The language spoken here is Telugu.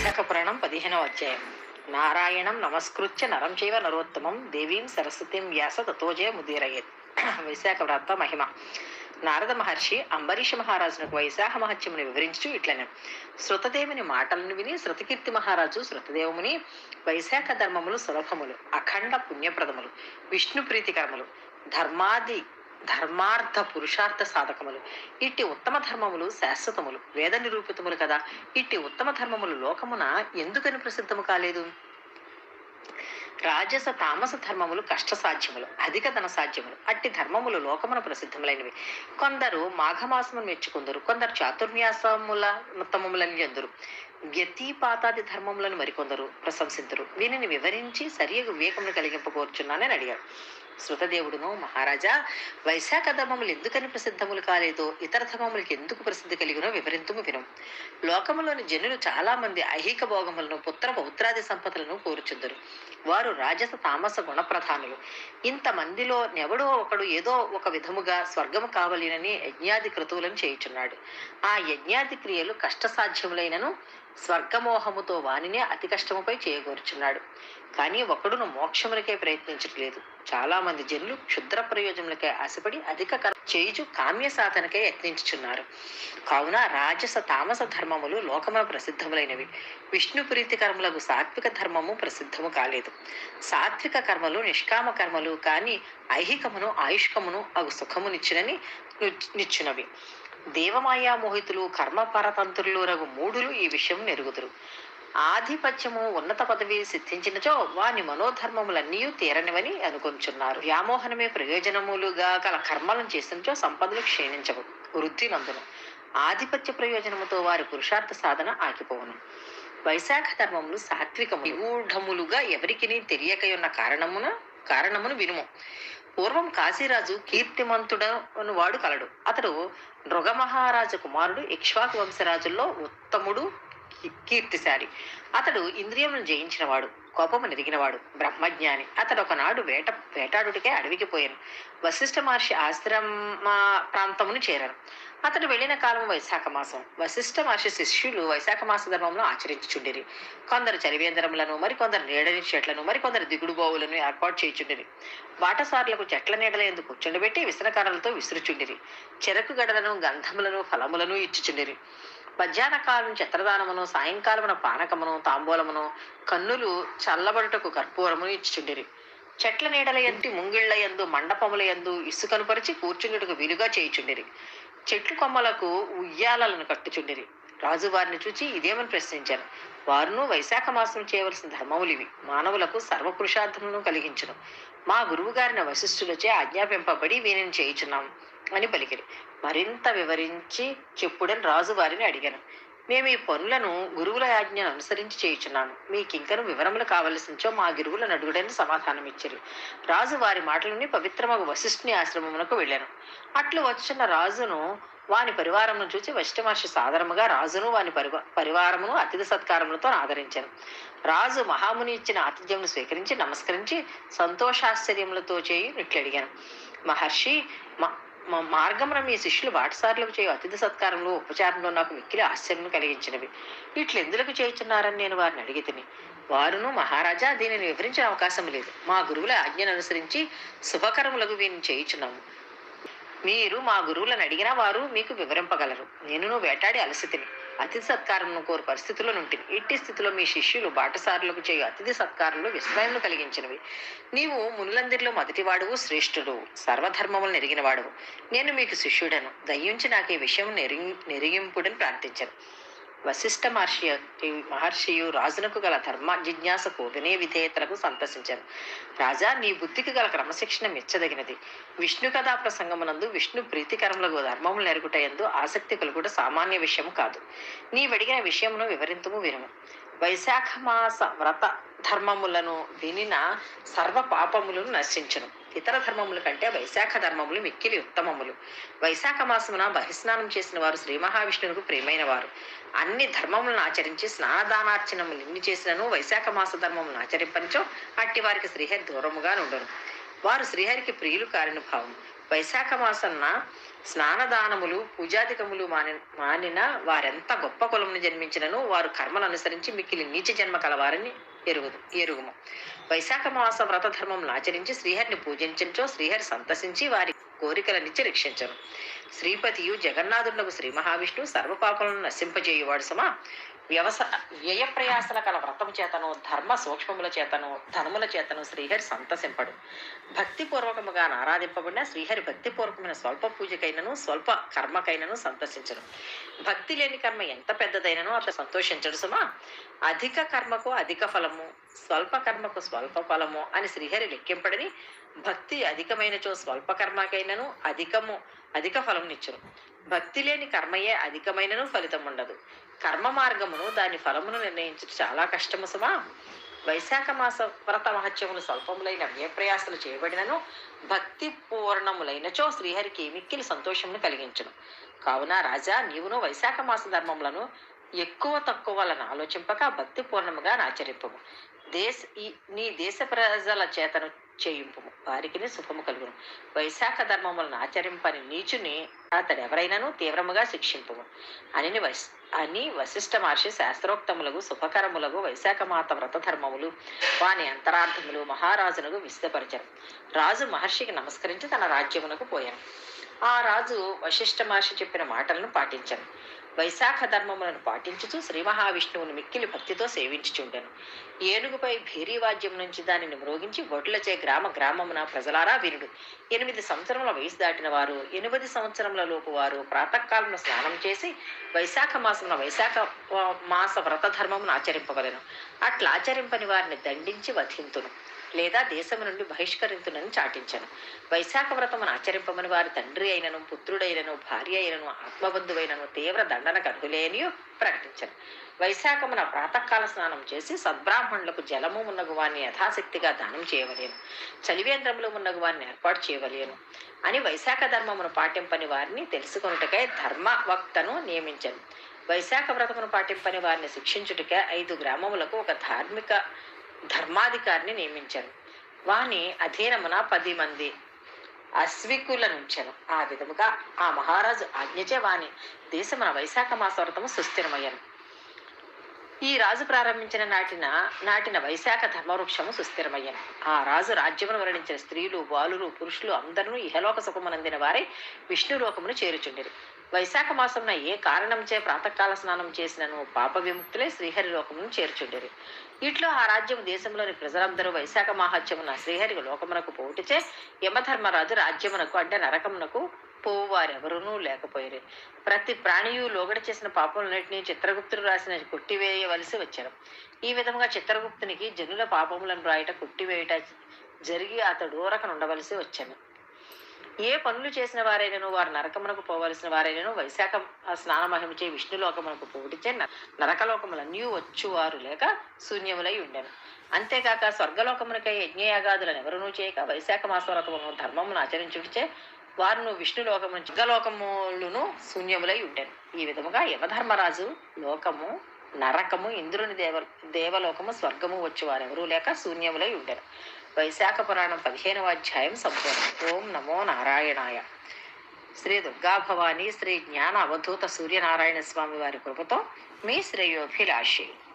వైశాఖ పురాణం పదిహేనవ అధ్యాయం. నారాయణం నమస్కృత్య నరం చైవ నరోత్తమం దేవీం సరస్వతిం వ్యాస తతోజయ ముదీరయేత్. వైశాఖ వ్రత మహిమ. నారద మహర్షి అంబరీష మహారాజునకు వైశాఖ మహత్యముని వివరించు ఇట్లనే శృతదేవుని మాటలను విని శృతకీర్తి మహారాజు శృతదేవుని వైశాఖ ధర్మములు సులభములు అఖండ పుణ్యప్రదములు విష్ణు ప్రీతికరములు ధర్మాది ధర్మార్థ పురుషార్థ సాధకములు. ఇట్టి ఉత్తమ ధర్మములు శాశ్వతములు వేద నిరూపితములు కదా. ఇట్టి ఉత్తమ ధర్మములు లోకమున ఎందుకని ప్రసిద్ధము కాలేదు? రాజస తామస ధర్మములు కష్ట సాధ్యములు అధిక ధన సాధ్యములు. అట్టి ధర్మములు లోకమున ప్రసిద్ధములైనవి. కొందరు మాఘమాసమును మెచ్చుకుందరు కొందరు చాతుర్న్యాసముల ఉత్తమములని ఎందురు. వ్యతిపాతాది ధర్మములను మరికొందరు ప్రశంసించరు వీనిని వివరించి సరియగు వివేకమును కలిగింపకూర్చున్నానని అడిగాడు. శృతదేవుడును మహారాజా. వైశాఖ ధర్మములు ఎందుకని ప్రసిద్ధములు కాలేదో? ఇతర ధర్మములకు ఎందుకు ప్రసిద్ధి కలిగినో వివరింతుము విను. లోకములోని జనులు చాలా మంది ఐహిక భోగములను పుత్ర పౌత్రాది సంపదలను కోరుచుందరు. వారు రాజస తామస గుణప్రధానులు. ఇంతమందిలో నెవడో ఒకడు ఏదో ఒక విధముగా స్వర్గము కావలేనని యజ్ఞాది క్రతువులను చేయుచున్నాడు. ఆ యజ్ఞాది క్రియలు కష్టసాధ్యములైనను స్వర్గమోహముతో వానినే అతి కష్టముపై చేయగోరుచున్నాడు కానీ ఒకడును మోక్షములకే ప్రయత్నించట్లేదు. చాలా మంది జనులు క్షుద్ర ప్రయోజనములకే ఆశపడి అధిక చేయుచు కామ్య సాధనకే యత్నించుచున్నారు. కావున రాజస తామస ధర్మములు లోకమున ప్రసిద్ధములైనవి. విష్ణు ప్రీతికర్మలకు సాత్విక ధర్మము ప్రసిద్ధము కాలేదు. సాత్విక కర్మలు నిష్కామ కర్మలు కానీ ఐహికమును ఆయుష్కమును అగు సుఖమునిచ్చినని నిచ్చునవి. దేవమాయా మోహితులు కర్మ పరతంత్రులు రగు మూడులు ఈ విషయం నెరుగుదురు. ఆధిపత్యము ఉన్నత పదవి సిద్ధించినచో వాని మనోధర్మములన్నీ తీరనివని అనుకొంచున్నారు వ్యామోహనమే ప్రయోజనములుగా గల కర్మలను చేసినచో సంపదలు క్షీణించవు. వృద్ధి నందును ఆధిపత్య ప్రయోజనముతో వారి పురుషార్థ సాధన ఆగిపోవును. వైశాఖ ధర్మములు సాత్వికము. నిగూఢములుగా ఎవరికి తెలియకయున్న కారణమున కారణమును వినుము. పూర్వం కాశీరాజు కీర్తిమంతుడను వాడు కలడు. అతడు నృగమహారాజు కుమారుడు ఇక్ష్వాకు వంశరాజుల్లో ఉత్తముడు కీ- కీర్తిశాలి అతడు ఇంద్రియములను జయించినవాడు కోపము నెరిగినవాడు బ్రహ్మజ్ఞాని. అతడు ఒకనాడు వేట వేటాడుటికే అడవికి పోయాను. వశిష్ఠ మహర్షి ఆశ్రమ ప్రాంతమును చేరాను. అతడు వెళ్ళిన కాలం వైశాఖ మాసం. వశిష్ఠ మహర్షి శిష్యులు వైశాఖ మాస ధర్మంలో ఆచరించుచుండిరి. కొందరు చలివేంద్రములను మరికొందరు నీడని చెట్లను మరికొందరు దిగుడు బావులను ఏర్పాటు చేయుచుండిరి. బాటసారులకు చెట్ల నీడల ఎందుకు కూర్చుండబెట్టి విసనకర్రలతో విసురుచుండిరి. చెరకు గడలను గంధములను ఫలములను ఇచ్చుచుండిరి. మధ్యాహ్న కాలం చిత్రదానమును సాయంకాలమున పానకమును తాంబూలమును కన్నులు చల్లబడుటకు కర్పూరమును ఇచ్చుచుండిరి. చెట్ల నీడల ఎందు ముంగిళ్ళ ఎందు మండపముల ఎందు ఇసుకను పరిచి కూర్చుండుటకు వీలుగా చేయుచుండిరి. చెట్లు కొమ్మలకు ఉయ్యాలలను కట్టుచుండిరి. రాజు వారిని చూచి ఇదేమని ప్రశ్నించారు వారును వైశాఖ మాసం చేయవలసిన ధర్మములు ఇవి మానవులకు సర్వపురుషార్థములను కలిగించును. మా గురువుగారిన వశిష్ఠులచే ఆజ్ఞాపింపబడి వీనిని చేయుచున్నాము అని పలికిరి మరింత వివరించి చెప్పుడని రాజు వారిని అడిగాను. మేము ఈ పనులను గురువుల ఆజ్ఞను అనుసరించి చేయుచున్నాను. మీకు ఇంకను వివరములు కావలసించో మా గురువుల నడుగుడని సమాధానం ఇచ్చారు రాజు వారి మాటలని పవిత్రమగు వశిష్ఠుని ఆశ్రమమునకు వెళ్ళాను. అట్లు వచ్చిన రాజును వాని పరివారమును చూసి వశిష్ఠ మహర్షి సాదరముగా రాజును వాని పరివా పరివారమును అతిథి సత్కారములతో ఆదరించాను. రాజు మహాముని ఇచ్చిన ఆతిథ్యమును స్వీకరించి నమస్కరించి సంతోషాశ్చర్యములతో చేయి ఇట్లు అడిగాను. మహర్షి మా- మార్గంలో మీ శిష్యులు బాటసారులకు చేయ అతిథి సత్కారంలో ఉపచారంలో నాకు మిక్కిలి ఆశ్చర్యం కలిగించినవి. ఇట్లు ఎందులకు చేయుచున్నారని నేను వారిని అడిగి తిని వారును మహారాజా దీనిని వివరించిన అవకాశం లేదు. మా గురువుల ఆజ్ఞను అనుసరించి శుభకరములకు వీరిని చేయుచున్నాము. మీరు మా గురువులను అడిగినా వారు మీకు వివరింపగలరు. నేను వేటాడి అలసితిని అతిథి సత్కారమును కోరు పరిస్థితుల్లో నుంటిని. ఇట్టి స్థితిలో మీ శిష్యులు బాటసారులకు చేయు అతిథి సత్కారంలో విస్మయములు కలిగించినవి. నీవు మునులందరిలో మొదటివాడువు శ్రేష్ఠుడు సర్వధర్మములు ఎరిగిన వాడువు నేను మీకు శిష్యుడను. దయ్యుంచి నాకు ఈ విషయం నెరి నెరిగింపుడని ప్రార్థించాను. వశిష్ఠ మహర్షి మహర్షియు రాజునకు గల ధర్మ జిజ్ఞాసకు వినయ విధేయతలకు సంతసించారు రాజా నీ బుద్ధికి గల క్రమశిక్షణ మెచ్చదగినది. విష్ణు కథా ప్రసంగమునందు విష్ణు ప్రీతికరములకు ధర్మములు నెరుగుటయందు ఆసక్తి కలుగుట సామాన్య విషయం కాదు. నీ అడిగిన విషయమును వివరింతుము వినుము. వైశాఖ మాస వ్రత ధర్మములను వినిన సర్వ పాపములను నశించును. ఇతర ధర్మముల కంటే వైశాఖ ధర్మములు మిక్కిలి ఉత్తమములు. వైశాఖ మాసమున బహిస్నానం చేసిన వారు శ్రీ మహావిష్ణువుకు ప్రియమైన వారు అన్ని ధర్మములను ఆచరించి స్నానదానార్చనములు ఎన్ని చేసినను వైశాఖ మాస ధర్మములను ఆచరింపనిచో అట్టి వారికి శ్రీహరి దూరముగా నుండును. వారు శ్రీహరికి ప్రియులు కారిన భావం వైశాఖ మాసన్న స్నానదానములు పూజాధికములు మాని మానిన వారెంత గొప్ప కులమును జన్మించినను వారు కర్మలు అనుసరించి మిక్కిలి నీచ జన్మ కలవారని ఎరుగుదు ఎరుగుము. వైశాఖ మాస వ్రత ఆచరించి శ్రీహరిని పూజించో శ్రీహరి సంతసించి వారి కోరికలనిచ్చి రక్షించను. శ్రీపతియు జగన్నాథునకు శ్రీ మహావిష్ణువు సర్వపాపలను నశింపజేయువాడు సమా. వ్యవస వ్యయ ప్రయాసల కల వ్రతము చేతను ధర్మ సూక్ష్మముల చేతను ధనముల చేతను శ్రీహరి సంతసింపడు. భక్తిపూర్వకముగా ఆరాధింపబడిన శ్రీహరి భక్తిపూర్వకమైన స్వల్ప పూజకైనను స్వల్ప కర్మకైనను సంతసించను. భక్తి లేని కర్మ ఎంత పెద్దదైనను అట్లా సంతోషించడు సుమా. అధిక కర్మకు అధిక ఫలము స్వల్ప కర్మకు స్వల్ప ఫలము అని శ్రీహరి లెక్కింపడని భక్తి అధికమైనచో స్వల్ప కర్మకైనను అధికము అధిక ఫలమునిచ్చును. భక్తి లేని కర్మయే అధికమైనను ఫలితం ఉండదు కర్మ మార్గమును దాని ఫలమును నిర్ణయించడం చాలా కష్టము సుమా. వైశాఖ మాస వ్రత మహత్యములు స్వల్పములైన వ్యయప్రయాసలు చేయబడినను భక్తి పూర్ణములైనచో శ్రీహరికి మిక్కిలి సంతోషమును కలిగించను. కావున రాజా నీవును వైశాఖ మాస ధర్మములను ఎక్కువ తక్కువ వలన ఆలోచింపక భక్తి పూర్ణముగా ఆచరింపము. దేశ ఈ నీ దేశ ప్రజల చేతను చేయింపు వారికి శుభము కలుగును. వైశాఖ ధర్మములను ఆచరింపని నీచుని అతడు ఎవరైనాను తీవ్రముగా శిక్షింపు అని వస్ అని వశిష్ఠ మహర్షి శాస్త్రోక్తములకు శుభకరములకు వైశాఖ మాత వ్రత ధర్మములు వాని అంతరార్థములు మహారాజునకు విశదపరిచారు రాజు మహర్షికి నమస్కరించి తన రాజ్యమునకు పోయాను. ఆ రాజు వశిష్ఠ మహర్షి చెప్పిన మాటలను పాటించాను. వైశాఖ ధర్మములను పాటించుతూ శ్రీ మహావిష్ణువుని మిక్కిలి భక్తితో సేవించుచుండెను. ఏనుగుపై భేరీవాద్యం నుంచి దానిని మ్రోగించి ఒడ్లచే గ్రామ గ్రామమున ప్రజలారా వీరుడు. ఎనిమిది సంవత్సరముల వయసు దాటిన వారు ఎనిమిది సంవత్సరముల లోపు వారు ప్రాతకాలంలో స్నానం చేసి వైశాఖ మాసమున వైశాఖ మాస వ్రత ధర్మమును ఆచరింపవలను. అట్లా ఆచరింపని వారిని దండించి వధింతును. లేదా దేశము నుండి బహిష్కరింతునని చాటించను. వైశాఖ వ్రతమును ఆచరింపమని వారి తండ్రి అయినను పుత్రుడైనను భార్య అయినను ఆత్మబంధువైనను తీవ్ర దండనకు అర్హులేని ప్రకటించను. వైశాఖమున ప్రాతకాల స్నానం చేసి సద్బ్రాహ్మణులకు జలము ఉన్నగు వారిని యథాశక్తిగా దానం చేయవలేను. చలివేంద్రములు ఉన్నగు వారిని ఏర్పాటు చేయవలేను. అని వైశాఖ ధర్మమును పాటింపని వారిని తెలుసుకొనుటకై ధర్మవక్తను నియమించను. వైశాఖ వ్రతమును పాటింపని వారిని శిక్షించుటకే ఐదు గ్రామములకు ఒక ధార్మిక ధర్మాధికారిని నియమించారు వాని అధీనమున పది మంది అశ్వికుల నుంచెను. ఆ విధముగా ఆ మహారాజు ఆజ్ఞచే వాని దేశమున వైశాఖ మాస వ్రతము సుస్థిరమయ్యను. ఈ రాజు ప్రారంభించిన నాటిన నాటిన వైశాఖ ధర్మవృక్షము సుస్థిరమయ్యను. ఆ రాజు రాజ్యమును వర్ణించిన స్త్రీలు బాలురు పురుషులు అందరూ ఇహలోక సుఖమునందిన వారే విష్ణులోకమును చేరుచుండిరి. వైశాఖ మాసమున ఏ కారణంచే ప్రాతకాల స్నానం చేసినను పాప విముక్తులే శ్రీహరి లోకమును చేర్చుండిరి. ఇట్లో ఆ రాజ్యం దేశంలోని ప్రజలందరూ వైశాఖ మహాత్యమున శ్రీహరి లోకమునకు పోటుచే యమధర్మరాజు రాజ్యమునకు అంటే నరకమునకు పోవు వారెవరూ లేకపోయారు. ప్రతి ప్రాణియు లోగడ చేసిన పాపములన్నింటినీ చిత్రగుప్తుడు రాసిన కొట్టివేయవలసి వచ్చారు ఈ విధంగా చిత్రగుప్తునికి జనుల పాపములను రాయట కొట్టివేయట జరిగి అతడు ఊరకనుండవలసి వచ్చాను. ఏ పనులు చేసిన వారైనను వారు నరకమునకు పోవలసిన వారైనను వైశాఖ స్నాన మహిమచే విష్ణులోకమునకు పోటిచే న- నరకలోకములన్నీ వచ్చువారు లేక శూన్యములై ఉండెను. అంతేకాక స్వర్గలోకమునకై యజ్ఞయాగాదులను ఎవరునూ చేయక వైశాఖ మాస ధర్మమును ఆచరించుడిచే వారును విష్ణులోకము జగలోకములను శూన్యములై ఉండెను. ఈ విధముగా యమధర్మరాజు లోకము నరకము ఇంద్రుని దేవ దేవలోకము స్వర్గము వచ్చి వారెవరూ లేక శూన్యములై ఉండెను. వైశాఖ పురాణం పదిహేనవ అధ్యాయం సంపూర్ణం. ఓం నమో నారాయణాయ. శ్రీ దుర్గా భవాని శ్రీ జ్ఞాన అవధూత సూర్యనారాయణ స్వామి వారి కృపతో మీ శ్రేయోభిలాషి.